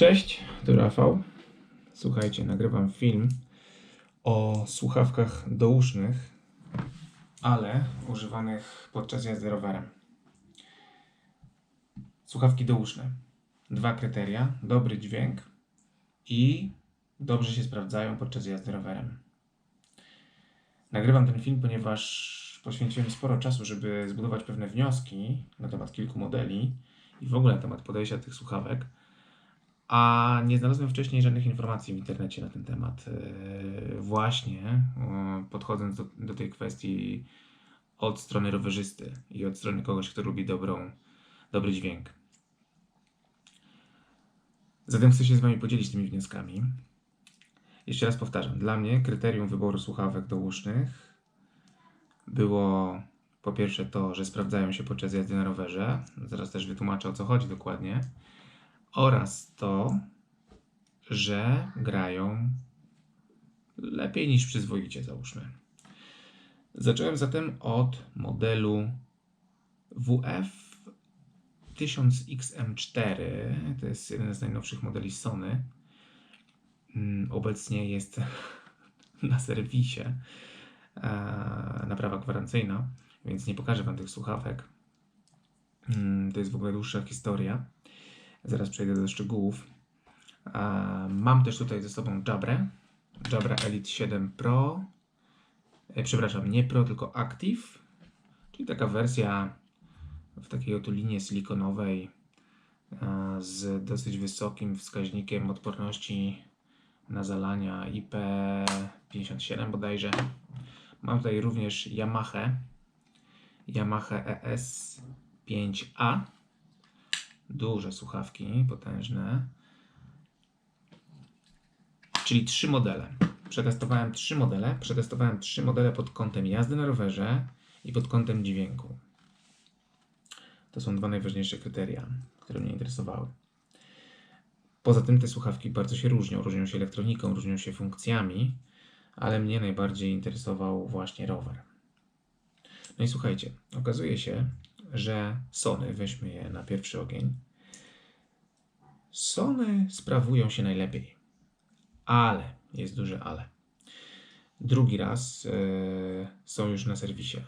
Cześć, tu Rafał. Słuchajcie, nagrywam film o słuchawkach dousznych, ale używanych podczas jazdy rowerem. Słuchawki douszne. Dwa kryteria: dobry dźwięk i dobrze się sprawdzają podczas jazdy rowerem. Nagrywam ten film, ponieważ poświęciłem sporo czasu, żeby zbudować pewne wnioski na temat kilku modeli i w ogóle na temat podejścia tych słuchawek a nie znalazłem wcześniej żadnych informacji w internecie na ten temat. Yy, Właśnie yy, podchodząc do, do tej kwestii od strony rowerzysty i od strony kogoś, kto lubi dobrą, dobry dźwięk. Zatem chcę się z Wami podzielić tymi wnioskami. Jeszcze raz powtarzam, dla mnie kryterium wyboru słuchawek dousznych było po pierwsze to, że sprawdzają się podczas jazdy na rowerze. Zaraz też wytłumaczę o co chodzi dokładnie oraz to, że grają lepiej niż przyzwoicie, załóżmy. Zacząłem zatem od modelu WF 1000XM4. To jest jeden z najnowszych modeli Sony. Mm, Obecnie jest na serwisie e, naprawa gwarancyjna, więc nie pokażę Wam tych słuchawek. Mm, To jest w ogóle dłuższa historia. Zaraz przejdę do szczegółów. Mam też tutaj ze sobą Jabrę. Jabra Elite 7 Pro. E, Przepraszam, nie Pro, tylko Active. Czyli taka wersja w takiej oto linie silikonowej z dosyć wysokim wskaźnikiem odporności na zalania IP57 bodajże. Mam tutaj również Yamaha Yamaha E ES5A duże słuchawki, potężne. Czyli trzy modele. Przetestowałem trzy modele. Przetestowałem trzy modele pod kątem jazdy na rowerze i pod kątem dźwięku. To są dwa najważniejsze kryteria, które mnie interesowały. Poza tym te słuchawki bardzo się różnią. Różnią się elektroniką, różnią się funkcjami, ale mnie najbardziej interesował właśnie rower. No i słuchajcie, okazuje się, że Sony, weźmy je na pierwszy ogień, Sony sprawują się najlepiej. Ale, jest duże ale. Drugi raz e, są już na serwisie.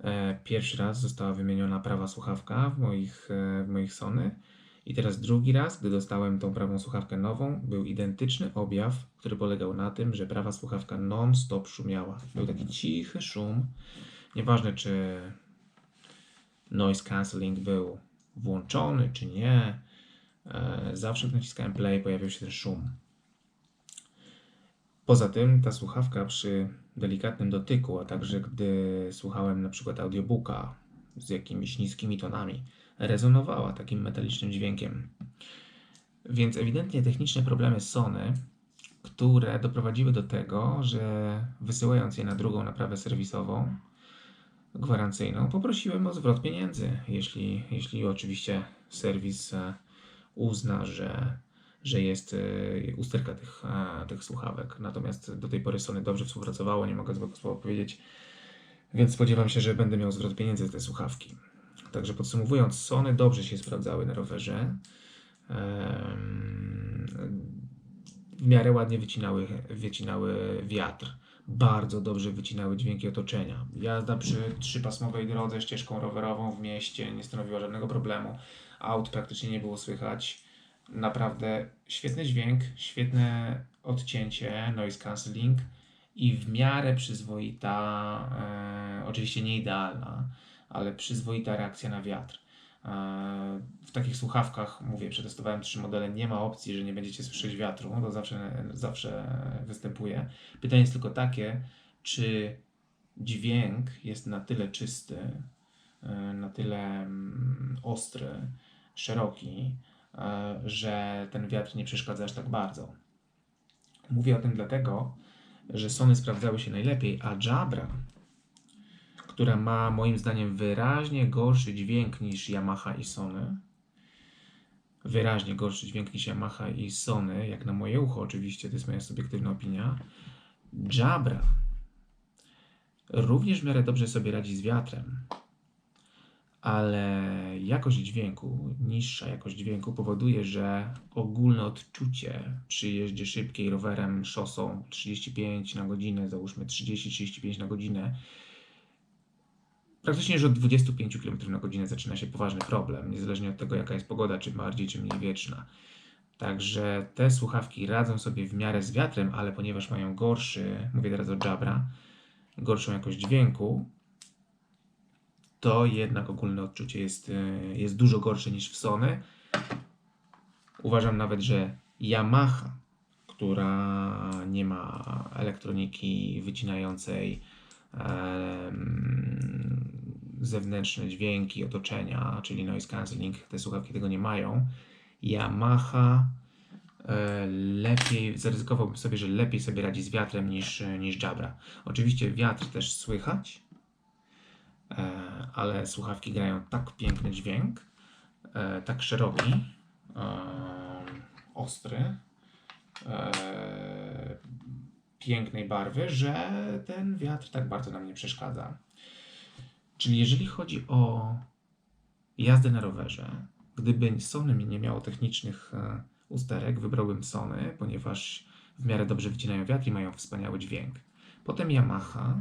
E, pierwszy raz została wymieniona prawa słuchawka w moich, e, w moich Sony. I teraz drugi raz, gdy dostałem tą prawą słuchawkę nową, był identyczny objaw, który polegał na tym, że prawa słuchawka non-stop szumiała. Był taki cichy szum. Nieważne, czy noise cancelling był włączony, czy nie. E, Zawsze gdy naciskałem play, pojawiał się ten szum. Poza tym ta słuchawka przy delikatnym dotyku, a także gdy słuchałem na przykład audiobooka z jakimiś niskimi tonami, rezonowała takim metalicznym dźwiękiem. Więc ewidentnie techniczne problemy Sony, które doprowadziły do tego, że wysyłając je na drugą naprawę serwisową, gwarancyjną, poprosiłem o zwrot pieniędzy, jeśli, jeśli oczywiście serwis e, uzna, że, że jest e, usterka tych, e, tych słuchawek. Natomiast do tej pory Sony dobrze współpracowało, nie mogę złego słowa powiedzieć, więc spodziewam się, że będę miał zwrot pieniędzy za te słuchawki. Także podsumowując, Sony dobrze się sprawdzały na rowerze. W miarę ładnie wycinały, wycinały wiatr. Bardzo dobrze wycinały dźwięki otoczenia. Jazda przy trzypasmowej drodze ścieżką rowerową w mieście nie stanowiła żadnego problemu. Aut praktycznie nie było słychać. Naprawdę świetny dźwięk, świetne odcięcie, noise cancelling i w miarę przyzwoita, e, oczywiście nie idealna, ale przyzwoita reakcja na wiatr. E, W takich słuchawkach, mówię, przetestowałem trzy modele, nie ma opcji, że nie będziecie słyszeć wiatru, to zawsze, zawsze występuje. Pytanie jest tylko takie, czy dźwięk jest na tyle czysty, e, na tyle mm, ostry, szeroki, e, że ten wiatr nie przeszkadza aż tak bardzo. Mówię o tym dlatego, że Sony sprawdzały się najlepiej, a Jabra, która ma moim zdaniem wyraźnie gorszy dźwięk niż Yamaha i Sony, wyraźnie gorszy dźwięk niż Yamaha i Sony, jak na moje ucho oczywiście, to jest moja subiektywna opinia, Jabra również w miarę dobrze sobie radzi z wiatrem, ale jakość dźwięku, niższa jakość dźwięku powoduje, że ogólne odczucie przy jeździe szybkiej rowerem szosą 35 na godzinę, załóżmy 30-35 na godzinę, praktycznie już od 25 km na godzinę zaczyna się poważny problem, niezależnie od tego, jaka jest pogoda, czy bardziej, czy mniej wieczna. Także te słuchawki radzą sobie w miarę z wiatrem, ale ponieważ mają gorszy, mówię teraz o Jabra, gorszą jakość dźwięku, to jednak ogólne odczucie jest, e, jest dużo gorsze niż w Sony. Uważam nawet, że Yamaha, która nie ma elektroniki wycinającej zewnętrzne dźwięki otoczenia, czyli noise cancelling, te słuchawki tego nie mają. Yamaha e, lepiej, zaryzykowałbym sobie, że lepiej sobie radzi z wiatrem niż, niż Jabra. Oczywiście wiatr też słychać, e, ale słuchawki grają tak piękny dźwięk, e, tak szeroki, ostry, pięknej barwy, że ten wiatr tak bardzo nam nie przeszkadza. Czyli jeżeli chodzi o jazdę na rowerze, gdyby Sony nie miało technicznych e, usterek, wybrałbym Sony, ponieważ w miarę dobrze wycinają wiatr i mają wspaniały dźwięk. Potem Yamaha,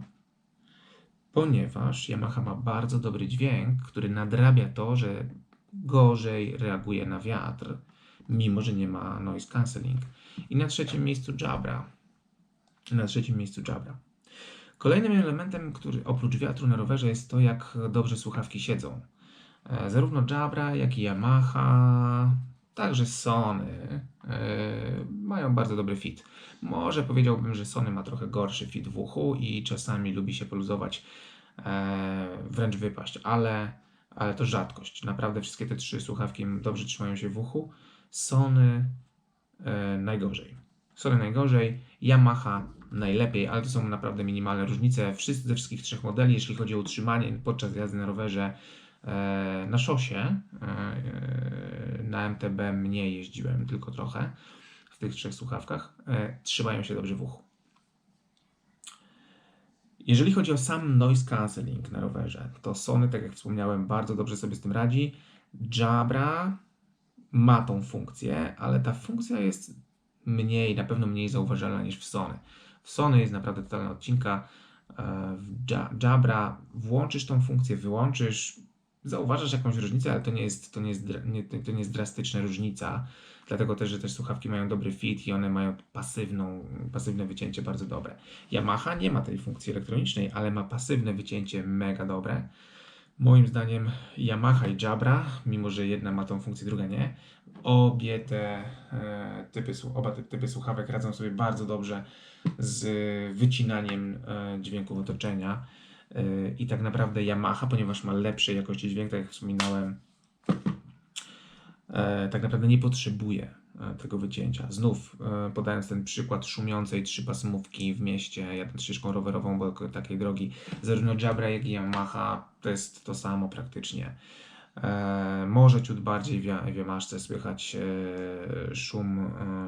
ponieważ Yamaha ma bardzo dobry dźwięk, który nadrabia to, że gorzej reaguje na wiatr, mimo że nie ma noise cancelling. I na trzecim miejscu Jabra. Na trzecim miejscu Jabra. Kolejnym elementem, który oprócz wiatru na rowerze jest to, jak dobrze słuchawki siedzą. E, Zarówno Jabra, jak i Yamaha, także Sony e, mają bardzo dobry fit. Może powiedziałbym, że Sony ma trochę gorszy fit w uchu i czasami lubi się poluzować, e, wręcz wypaść, ale, ale to rzadkość. Naprawdę wszystkie te trzy słuchawki dobrze trzymają się w uchu. Sony najgorzej. Sony najgorzej, Yamaha najlepiej, ale to są naprawdę minimalne różnice. Wszyscy ze wszystkich trzech modeli, jeśli chodzi o utrzymanie podczas jazdy na rowerze, e, na szosie, e, na MTB mniej jeździłem, tylko trochę w tych trzech słuchawkach, e, trzymają się dobrze w uchu. Jeżeli chodzi o sam noise cancelling na rowerze, to Sony, tak jak wspomniałem, bardzo dobrze sobie z tym radzi. Jabra ma tą funkcję, ale ta funkcja jest mniej, na pewno mniej zauważalna niż w Sony. W Sony jest naprawdę totalna odcinka. e, W Ja- Jabra włączysz tą funkcję, wyłączysz, zauważasz jakąś różnicę, ale to nie jest, to nie jest, nie, to nie jest drastyczna różnica. Dlatego też, że też słuchawki mają dobry fit i one mają pasywną, pasywne wycięcie bardzo dobre. Yamaha nie ma tej funkcji elektronicznej, ale ma pasywne wycięcie mega dobre. Moim zdaniem Yamaha i Jabra, mimo że jedna ma tą funkcję, druga nie, obie te e, typy, oba te typy słuchawek radzą sobie bardzo dobrze z wycinaniem e, dźwięków otoczenia. E, I tak naprawdę Yamaha, ponieważ ma lepszej jakości dźwięk, tak jak wspominałem, tak naprawdę nie potrzebuje tego wycięcia. Znów e, podając ten przykład szumiącej trzypasmówki w mieście, jadąc ścieżką rowerową, bo takiej drogi, zarówno Jabra, jak i Yamaha to jest to samo praktycznie. E, może ciut bardziej w, Yamaszce słychać e, szum,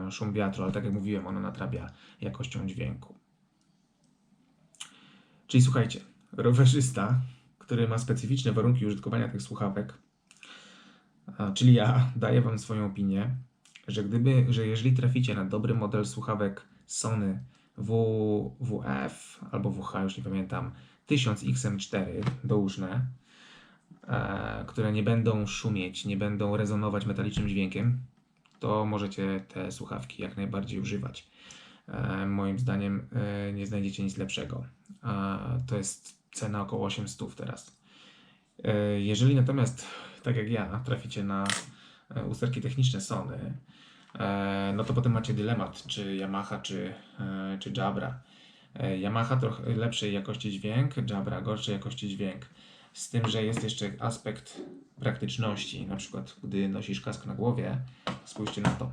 e, szum wiatru, ale tak jak mówiłem, ono nadrabia jakością dźwięku. Czyli słuchajcie, rowerzysta, który ma specyficzne warunki użytkowania tych słuchawek, czyli ja daję Wam swoją opinię, że gdyby, że jeżeli traficie na dobry model słuchawek Sony w, WF albo WH, już nie pamiętam, 1000 XM4 douszne, e, które nie będą szumieć, nie będą rezonować metalicznym dźwiękiem, to możecie te słuchawki jak najbardziej używać. E, moim zdaniem e, nie znajdziecie nic lepszego. A to jest cena około 800 teraz. E, Jeżeli natomiast, tak jak ja, traficie na e, usterki techniczne Sony, e, no to potem macie dylemat, czy Yamaha, czy, e, czy Jabra. E, Yamaha trochę lepszej jakości dźwięk, Jabra gorszej jakości dźwięk. Z tym, że jest jeszcze aspekt praktyczności. Na przykład, gdy nosisz kask na głowie, spójrzcie na to.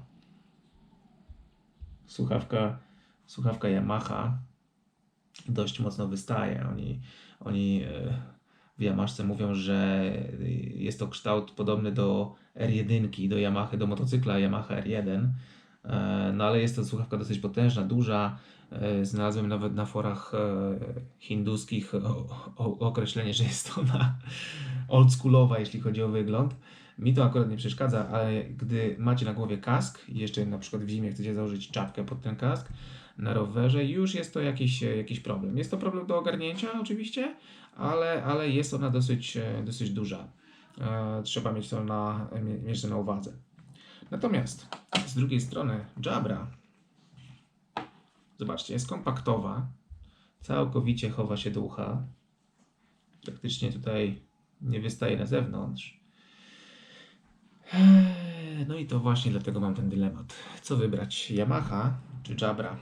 Słuchawka, słuchawka Yamaha dość mocno wystaje. Oni, oni e, w Yamaszce mówią, że jest to kształt podobny do R1, do Yamaha, do motocykla Yamaha R1. E, No ale jest to słuchawka dosyć potężna, duża. E, Znalazłem nawet na forach e, hinduskich określenie, że jest ona oldschoolowa, jeśli chodzi o wygląd. Mi to akurat nie przeszkadza, ale gdy macie na głowie kask i jeszcze na przykład w zimie chcecie założyć czapkę pod ten kask na rowerze, już jest to jakiś, e, jakiś problem. Jest to problem do ogarnięcia oczywiście, ale, ale jest ona dosyć, e, dosyć duża. E, Trzeba mieć to na, mieć to na uwadze. Natomiast z drugiej strony Jabra, zobaczcie, jest kompaktowa, całkowicie chowa się do ucha, praktycznie tutaj nie wystaje na zewnątrz. Eee, No i to właśnie dlatego mam ten dylemat. Co wybrać? Yamaha czy Jabra?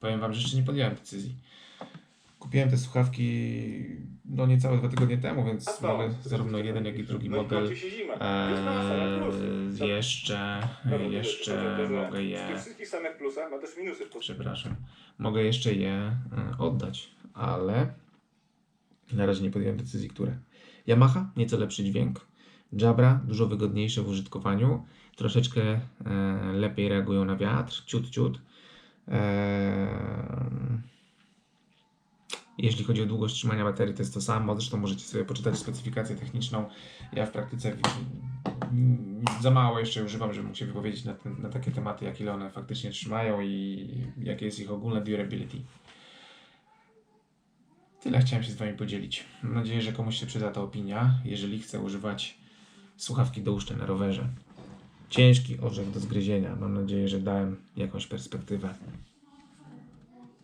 Powiem Wam, że jeszcze nie podjąłem decyzji. Kupiłem te słuchawki no niecałe dwa tygodnie temu, więc mamy zarówno jeden, jak i drugi No model. Eee, jeszcze, No, jeszcze mogę je tych wszystkich samych plusach ma też minusy. w przepraszam, mogę jeszcze je e, oddać, ale na razie nie podjąłem decyzji, które. Yamaha, nieco lepszy dźwięk. Jabra, dużo wygodniejsze w użytkowaniu, troszeczkę e, lepiej reagują na wiatr, ciut, ciut. E, jeśli chodzi o długość trzymania baterii, to jest to samo. Zresztą możecie sobie poczytać specyfikację techniczną. Ja w praktyce za mało jeszcze używam, żeby mógł się wypowiedzieć na, na takie tematy, jak ile one faktycznie trzymają i jakie jest ich ogólne durability. Tyle chciałem się z Wami podzielić. Mam nadzieję, że komuś się przyda ta opinia, jeżeli chce używać słuchawki do uszczy na rowerze. Ciężki orzech do zgryzienia. Mam nadzieję, że dałem jakąś perspektywę.